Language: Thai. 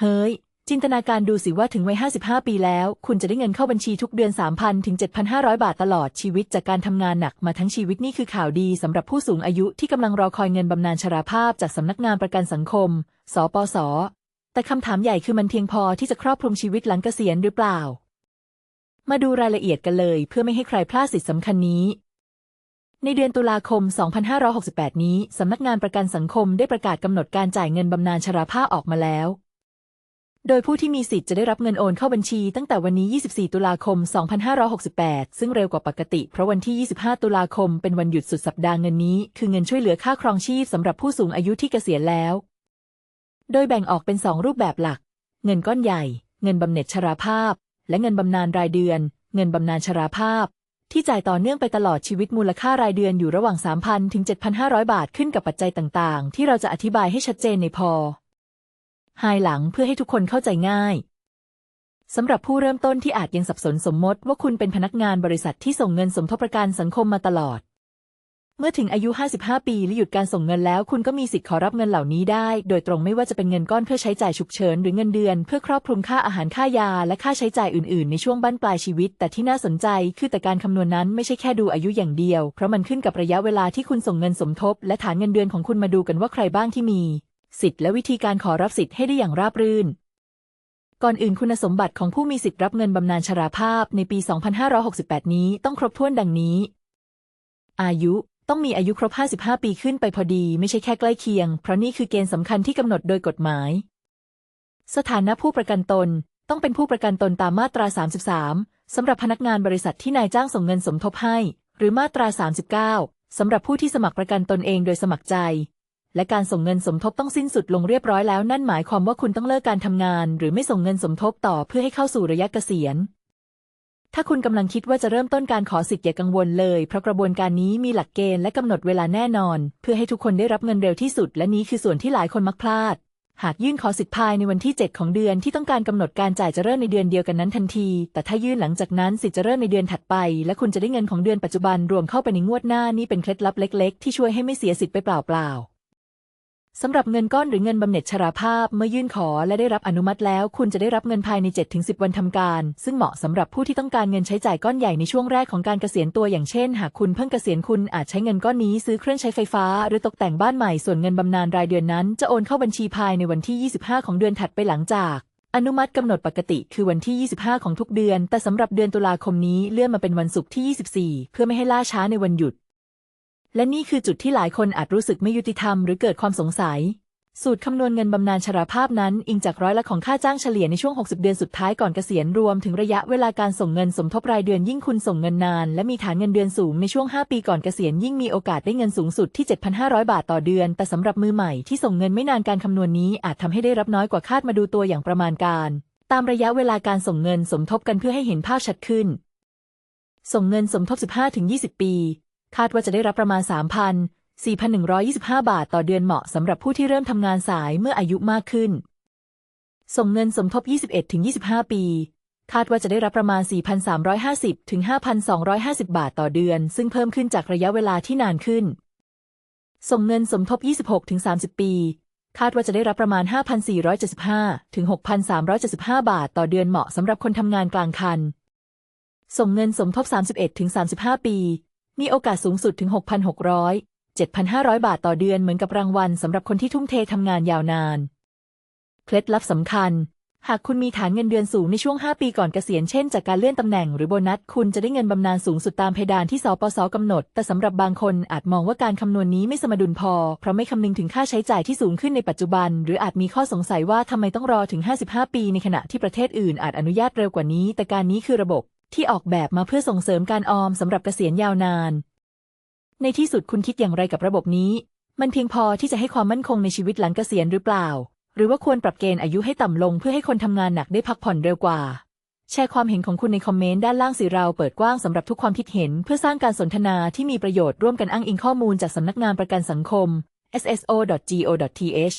เฮ้ย จินตนาการดูสิว่าถึงวัย 55 ปีแล้ว คุณจะได้เงินเข้าบัญชีทุกเดือน 3,000 ถึง 7,500 บาทตลอดชีวิตจากการทำงานหนักมาทั้งชีวิตนี่คือข่าวดีสำหรับผู้สูงอายุที่กำลังรอคอยเงินบำนาญชราภาพจากสำนักงานประกันสังคม สปส แต่คำถามใหญ่คือมันเพียงพอที่จะครอบคลุมชีวิตหลังเกษียณหรือเปล่า มาดูรายละเอียดกันเลย เพื่อไม่ให้ใครพลาดสิทธิสำคัญนี้ในเดือนตุลาคม 2568 นี้ สำนักงานประกันสังคมได้ประกาศกำหนดการจ่ายเงินบำนาญชราภาพออกมาแล้ว โดยผู้ที่มีสิทธิ์จะได้รับเงินโอนเข้าบัญชีตั้งแต่วันนี้ 24 ตุลาคม 2568 ซึ่งเร็วกว่าปกติ เพราะวันที่ 25 ตุลาคมเป็นวันหยุดสุดสัปดาห์เงินนี้ คือเงินช่วยเหลือค่าครองชีพสำหรับผู้สูงอายุที่เกษียณแล้ว โดยแบ่งออกเป็น 2 รูปแบบหลัก เงินก้อนใหญ่ เงินบำเหน็จชราภาพ และเงินบำนาญรายเดือน เงินบำนาญชราภาพ ที่จ่ายต่อเนื่องไปตลอดชีวิตมูลค่ารายเดือนอยู่ระหว่าง 3,000 ถึง 7,500 บาทขึ้นกับปัจจัยต่าง ๆ ที่เราจะอธิบายให้ชัดเจนในพอ ภายหลังเพื่อให้ทุกคนเข้าใจง่ายสำหรับผู้เริ่มต้นที่อาจยังสับสนสมมติว่าคุณเป็นพนักงานบริษัทที่ส่งเงินสมทบประกันสังคมมาตลอด เมื่อถึงอายุ 55 ปีและหยุดการส่งเงินแล้ว คุณก็มีสิทธิ์ขอรับเงินเหล่านี้ได้ โดยตรงไม่ว่าจะเป็นเงินก้อนเพื่อใช้จ่ายฉุกเฉิน หรือเงินเดือน เพื่อครอบคลุมค่าอาหารค่ายา และค่าใช้จ่ายอื่น ๆ ในช่วงบั้นปลายชีวิต แต่ที่น่าสนใจคือแต่การคำนวณนั้นไม่ใช่แค่ดูอายุอย่างเดียว เพราะมันขึ้นกับระยะเวลาที่คุณส่งเงินสมทบ และฐานเงินเดือนของคุณมาดูกันว่าใครบ้างที่มี สิทธิ์และวิธีการขอรับสิทธิ์ให้ได้อย่างราบรื่น ก่อนอื่นคุณสมบัติของผู้มีสิทธิ์รับเงินบำนาญชราภาพในปี 2568 นี้ต้องครบถ้วนดังนี้ อายุต้องมีอายุครบ 55 ปีขึ้นไปพอดีไม่ใช่แค่ใกล้เคียง เพราะนี่คือเกณฑ์สำคัญที่กำหนดโดยกฎหมาย สถานะผู้ประกันตนต้องเป็นผู้ประกันตนตามมาตรา 33 สำหรับพนักงานบริษัทที่นายจ้างส่งเงินสมทบให้ หรือมาตรา 39 สำหรับผู้ที่สมัครประกันตนเองโดยสมัครใจ และการส่งเงินสมทบต้องสิ้นสุดลงเรียบร้อยแล้ว นั่นหมายความว่าคุณต้องเลิกการทำงาน หรือไม่ส่งเงินสมทบต่อเพื่อให้เข้าสู่ระยะเกษียณ ถ้าคุณกำลังคิดว่าจะเริ่มต้นการขอสิทธิ์อย่ากังวลเลย เพราะกระบวนการนี้มีหลักเกณฑ์และกำหนดเวลาแน่นอน เพื่อให้ทุกคนได้รับเงินเร็วที่สุด และนี้คือส่วนที่หลายคนมักพลาด หากยื่นขอสิทธิ์ภายในวันที่ 7 ของเดือนที่ต้องการกำหนดการจ่ายจะเริ่มในเดือนเดียวกันนั้นทันที แต่ถ้ายื่นหลังจากนั้นสิทธิ์จะเริ่มในเดือนถัดไป และคุณจะได้เงินของเดือนปัจจุบันรวมเข้าไปในงวดหน้านี่เป็นเคล็ดลับเล็ก ๆ ที่ช่วยให้ไม่เสียสิทธิ์ไปเปล่าๆ สำหรับเงินก้อนหรือเงินบำเหน็จชราภาพเมื่อยื่นขอและได้รับอนุมัติแล้ว คุณจะได้รับเงินภายใน 7-10 วันทำการ ซึ่งเหมาะสำหรับผู้ที่ต้องการเงินใช้จ่ายก้อนใหญ่ในช่วงแรกของการเกษียณตัวอย่างเช่น หากคุณเพิ่งเกษียณคุณอาจใช้เงินก้อนนี้ซื้อเครื่องใช้ไฟฟ้า หรือตกแต่งบ้านใหม่ส่วนเงินบำนาญรายเดือนนั้น จะโอนเข้าบัญชีภายในวันที่ 25 ของเดือนถัดไปหลังจากอนุมัติกำหนดปกติคือวันที่ 25 ของทุกเดือน แต่สำหรับเดือนตุลาคมนี้เลื่อนมาเป็นวันศุกร์ที่ 24 เพื่อไม่ให้ล่าช้าในวันหยุด และนี่คือจุดที่หลายคนอาจรู้สึกไม่ยุติธรรมหรือเกิดความสงสัย สูตรคำนวณเงินบำนาญชราภาพนั้น อิงจากร้อยละของค่าจ้างเฉลี่ยในช่วง 60 เดือนสุดท้ายก่อนเกษียณรวมถึงระยะเวลาการส่งเงินสมทบรายเดือนยิ่งคุณส่งเงินนาน และมีฐานเงินเดือนสูงในช่วง 5 ปีก่อนเกษียณยิ่งมีโอกาสได้เงินสูงสุดที่ 7,500 บาทต่อเดือน แต่สำหรับมือใหม่ที่ส่งเงินไม่นานการคำนวณนี้อาจทำให้ได้รับน้อยกว่าคาดมาดูตัวอย่างประมาณการ ตามระยะเวลาการส่งเงินสมทบกันเพื่อให้เห็นภาพชัดขึ้น ส่งเงินสมทบ 15-20 ปี คาดว่าจะได้รับประมาณ3,000 4,125 บาทต่อเดือนเหมาะสำหรับผู้ที่เริ่มทำงานสายเมื่ออายุมากขึ้น ส่งเงินสมทบ 21-25 ปี คาดว่าจะได้รับประมาณ 4,350ถึง5,250 บาทต่อเดือน ซึ่งเพิ่มขึ้นจากระยะเวลาที่นานขึ้น ส่งเงินสมทบ 26-30 ปีคาดว่าจะได้รับประมาณ 5,475 ถึง 6,375 บาทต่อเดือนเหมาะสำหรับคนทำงานกลางคัน ส่งเงินสมทบ 31-35 ปี มีโอกาสสูงสุดถึง 6,600 7,500 บาทต่อเดือนเหมือนกับรางวัลสำหรับคนที่ทุ่มเททำงานยาวนาน เคล็ดลับสำคัญ หากคุณมีฐานเงินเดือนสูงในช่วง 5 ปีก่อนเกษียณเช่นจากการเลื่อนตำแหน่งหรือโบนัส คุณจะได้เงินบำนาญสูงสุดตามเพดานที่สปสกำหนด แต่สำหรับบางคนอาจมองว่าการคำนวณนี้ไม่สมดุลพอ เพราะไม่คำนึงถึงค่าใช้จ่ายที่สูงขึ้นในปัจจุบัน หรืออาจมีข้อสงสัยว่าทำไมต้องรอถึง 55 ปี ในขณะที่ประเทศอื่นอาจอนุญาตเร็วกว่านี้ แต่การนี้คือระบบ ที่ออกแบบมาเพื่อส่งเสริมการออมสำหรับเกษียณยาวนาน ในที่สุดคุณคิดอย่างไรกับระบบนี้ มันเพียงพอที่จะให้ความมั่นคงในชีวิตหลังเกษียณหรือเปล่า หรือว่าควรปรับเกณฑ์อายุให้ต่ำลงเพื่อให้คนทำงานหนักได้พักผ่อนเร็วกว่า แชร์ความเห็นของคุณในคอมเมนต์ด้านล่างสิเราเปิดกว้างสำหรับทุกความคิดเห็น เพื่อสร้างการสนทนาที่มีประโยชน์ร่วมกันอ้างอิงข้อมูลจากสำนักงานประกันสังคม sso.go.th